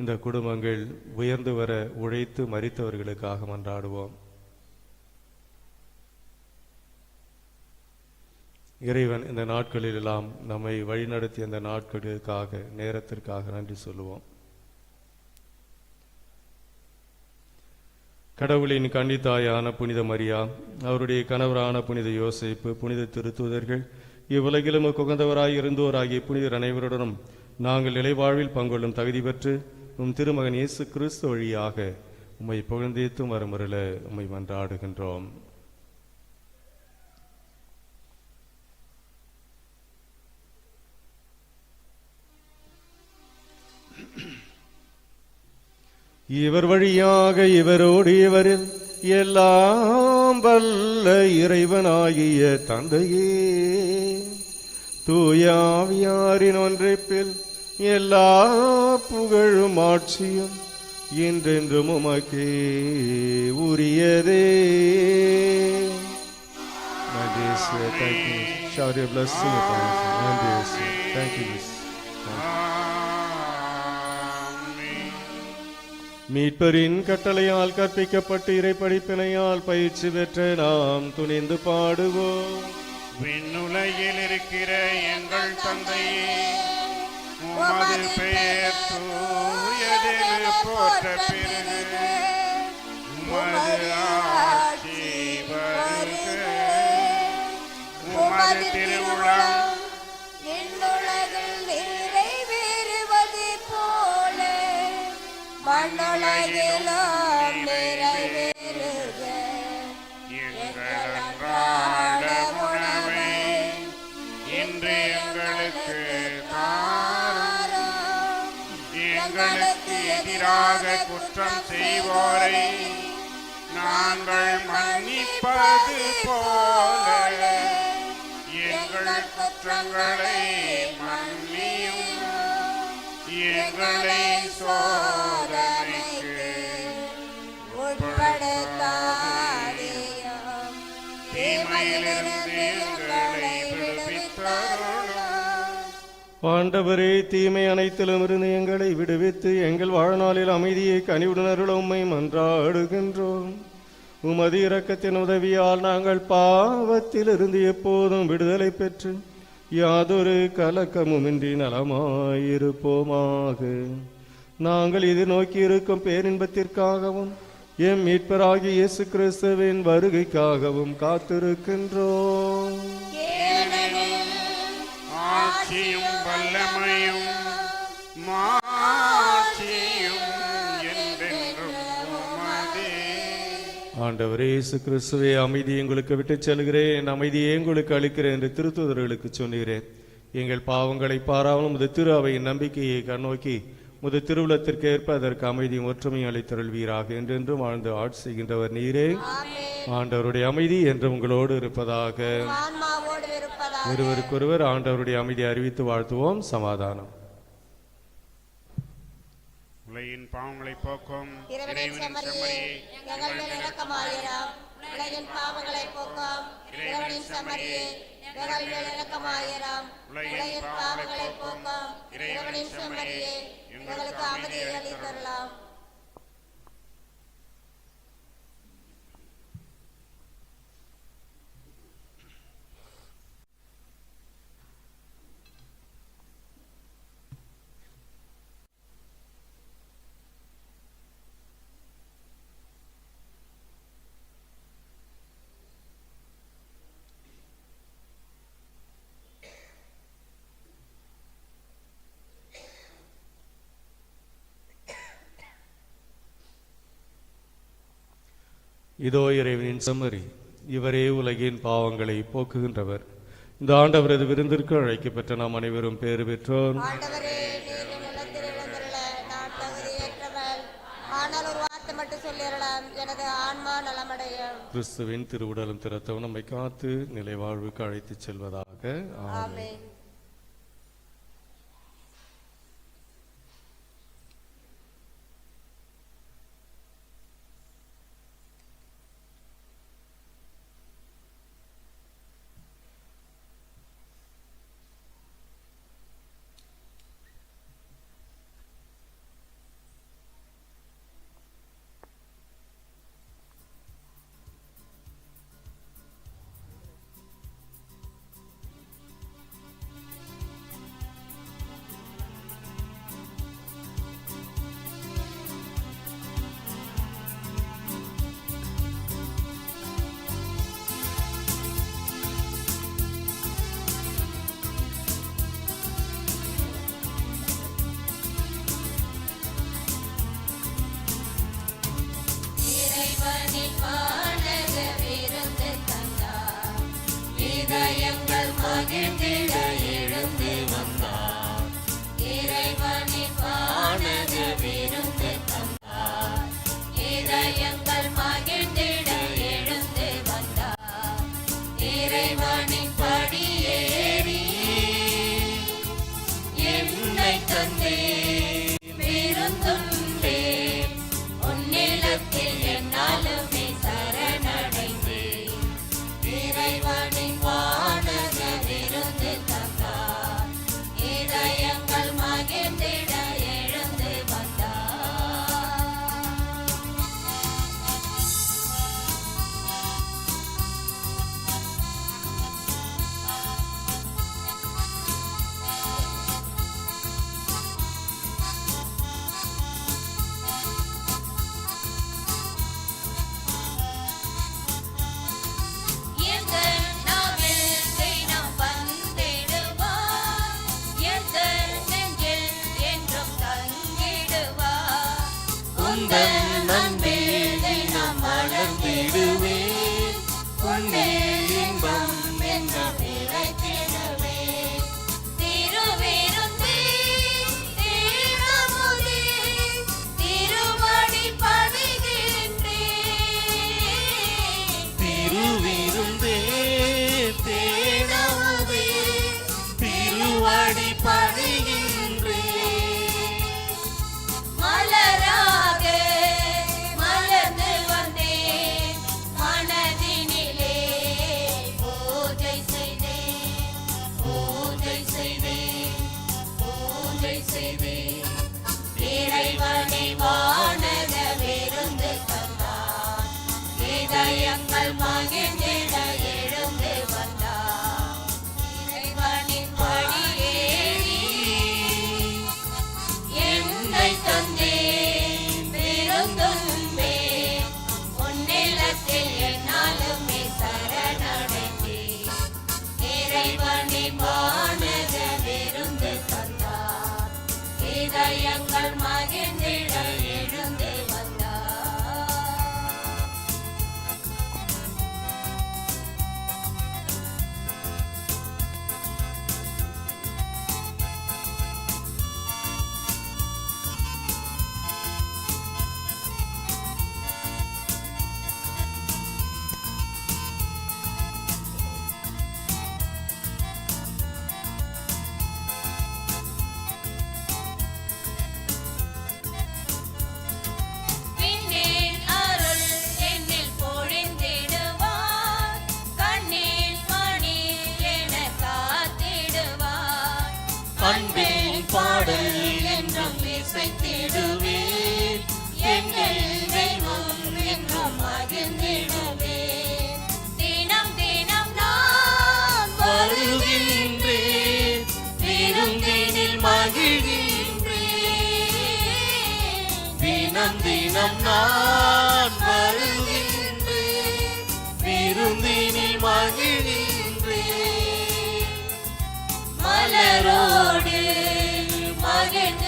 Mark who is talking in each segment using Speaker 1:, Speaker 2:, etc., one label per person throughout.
Speaker 1: இந்த குடும்பங்கள் உயர்ந்து வர உழைத்து மறித்தவர்களுக்காக மன்றாடுவோம். இறைவன் இந்த நாட்களில் எல்லாம் நம்மை வழிநடத்திய இந்த நாட்களுக்காக நேரத்திற்காக நன்றி சொல்லுவோம். கடவுளின் கன்னித்தாயான புனித மரியா அவருடைய கணவரான புனித யோசிப்பு புனித திருத்துதர்கள் இவ்வுலகிலும் குகந்தவராய் இருந்தோராகிய புனிதர் அனைவருடனும் நாங்கள் நிலைவாழ்வில் பங்கொள்ளும் தகுதி பெற்று உம் திருமகன் இயேசு கிறிஸ்து வழியாக உம்மை புகழ்ந்தேத்தும் வரமுறையில் உம்மை மன்றாடுகின்றோம். இவர் வழியாக இவரோடு இவரில் எல்லாம் வல்ல இறைவனாகிய தந்தையே. தூயாவியாரின் ஒன்றைப்பில் எல்லா புகழும் ஆட்சியும் என்றென்றும் உமக்கே உரியதே. நன்றி இயேசுவே. Thank you. Shower your நன்றி மீட்பரின் கட்டளையால் கற்பிக்கப்பட்டு இறைப்படிப்பினையால் பயிற்சி பெற்ற நாம் துணிந்து பாடுவோம்.
Speaker 2: விண்ணுலகில் இருக்கிற எங்கள் தந்தையே. உமது பெயர் தூயதென போற்ற பிறகு உமது ஆட்சி வருக உமது திருவுளம்
Speaker 3: விண்ணுலகில் நிறைவேறுவது போல மண்ணுலகிலும் நிறைவேறுக
Speaker 2: எங்கள் அன்றாட உணவை இன்று எங்களுக்கு எதிராக குற்றம் செய்வோரை. நாங்கள் மன்னிப்பது போல. எங்கள் குற்றங்களை மன்னியும் எங்களை சோதனைக்கு
Speaker 3: உட்படுத்தாதேயும்
Speaker 2: தீமையிலிருந்து
Speaker 1: ஆண்டவரே தீமை அனைத்திலும் இருந்து எங்களை விடுவித்து எங்கள் வாழ்நாளில் அமைதியை கனிவுடனருள் உம்மை மன்றாடுகின்றோம். உமது இரக்கத்தின் உதவியால் நாங்கள் பாவத்தில் இருந்து எப்போதும் விடுதலை பெற்று யாதொரு கலக்கமுமின்றி நலமாயிருப்போமாக. நாங்கள் எதிர்நோக்கி இருக்கும் பேரின்பத்திற்காகவும் எம் மீட்பராகிய இயேசு கிறிஸ்துவின் வருகைக்காகவும் காத்திருக்கின்றோம்.
Speaker 2: ஆட்சியும் வல்லமையும் மாட்சியும்
Speaker 1: ஆண்டவரே இயேசு கிறிஸ்துவே அமைதி உங்களுக்கு விட்டுச் செல்கிறேன் அமைதியை உங்களுக்கு அளிக்கிறேன் என்று திருத்துதர்களுக்கு சொன்னீரேன் எங்கள் பாவங்களை பாராமலும் முது திரு அவையின் நம்பிக்கையை கண்ணோக்கி முது திருவுளத்திற்கு ஏற்ப அதற்கு அமைதியும் ஒற்றுமையும் அளித்தருள்வீராக. என்றென்றும் வாழ்ந்து ஆட்சி செய்கின்றவர் நீரே. ஆண்டவருடைய அமைதி என்று உங்களோடு இருப்பதாக. ஒருவருக்கொருவர் ஆண்டவருடைய அமைதி அறிவித்து வாழ்த்துவோம். சமாதானம்.
Speaker 2: உலகின் பாவங்களை போக்கும்.
Speaker 3: இறைவனின் செம்மறியே எங்கள் மேல் இரக்கமாயிரம் உலகின் பாவங்களை போக்கும். இறைவனின் செம்மறியே எங்கள் மேல் இரக்கமாயிரம் உலகின் பாவங்களை போக்கும். இறைவனின் செம்மறியே எங்களுக்கு அமைதியை அளித்தரலாம்.
Speaker 1: இதோ இறைவனின் செம்மறி இவரே உலகின் பாவங்களை போக்குகின்றவர். இந்த ஆண்டவரது விருந்திற்கு அழைக்கப்பட்ட நாம் அனைவரும் பேறு பெற்றோர் கிறிஸ்துவின் திருவுடலும் திறத்தவும் நம்மை காத்து நிலை வாழ்வுக்கு அழைத்துச் செல்வதாக. ஆமென்.
Speaker 4: தினம் தினம் நான்
Speaker 2: வருகின்றேன். விருந்தினி மகிழ்கின்றேன்.
Speaker 4: மலரோடு மகிழ்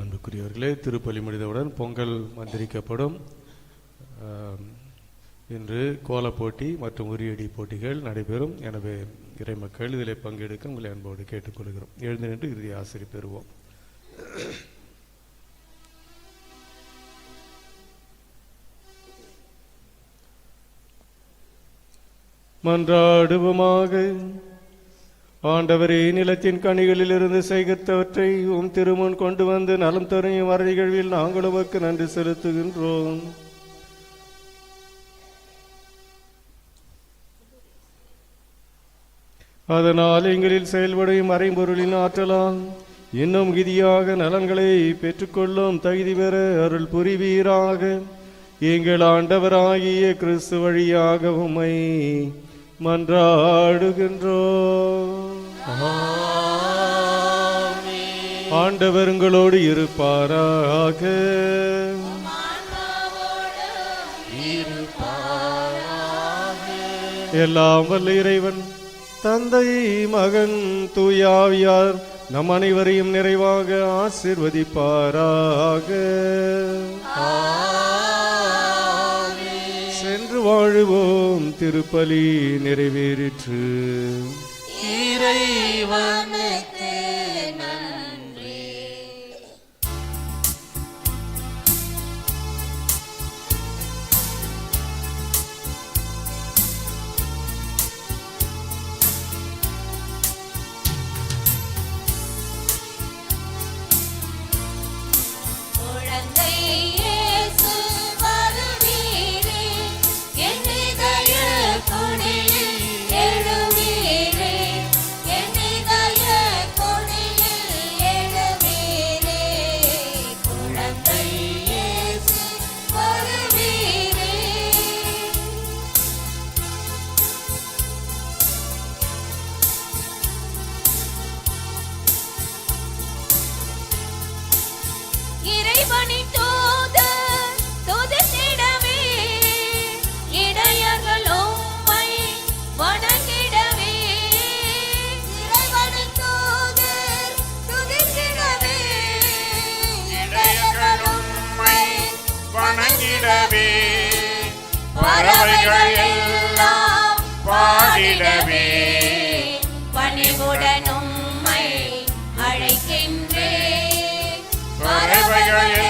Speaker 1: அன்புக்குரியவர்களே திருப்பலி முடிந்தவுடன் பொங்கல் மந்திரிக்கப்படும் இன்று கோலப் போட்டி மற்றும் உரியடி போட்டிகள் நடைபெறும். எனவே இறைமக்கள் இதில் பங்கெடுக்க உங்களை அன்போடு கேட்டுக்கொள்கிறோம். எழுந்து நின்று இறுதி ஆசிரியர் பெறுவோம். மன்றாடுவோமாக ஆண்டவரே நிலத்தின் கனிகளிலிருந்து சேகரித்தவற்றை உம் திருமுன் கொண்டு வந்து நலம் தரும் வர நிகழ்வில் நாங்கள் உமக்கு நன்றி செலுத்துகின்றோம். அதனால் எங்களில் செயல்படும் மறைபொருளின் ஆற்றலாம் இன்னும் மிகுதியாக நலன்களை பெற்றுக்கொள்ளும் தகுதி பெற அருள் புரிவீராக. எங்கள் ஆண்டவராகிய கிறிஸ்து வழியாக உம்மை மன்றாடுகின்றோம். ஆண்டவருங்களோடு இருப்பாராக. எல்லாம் வல்ல இறைவன் தந்தை மகன் தூயாவியார் நம் அனைவரையும் நிறைவாக ஆசிர்வதிப்பாராக. சென்று வாழுவோம் திருப்பலி நிறைவேறிற்று.
Speaker 4: இறைவனுக்கு
Speaker 2: பாடிடவே பறவைகள் எல்லாம் பாடிடவே.
Speaker 4: பணிவுடன் உம்மை அழைக்கின்றே. பறவைகள்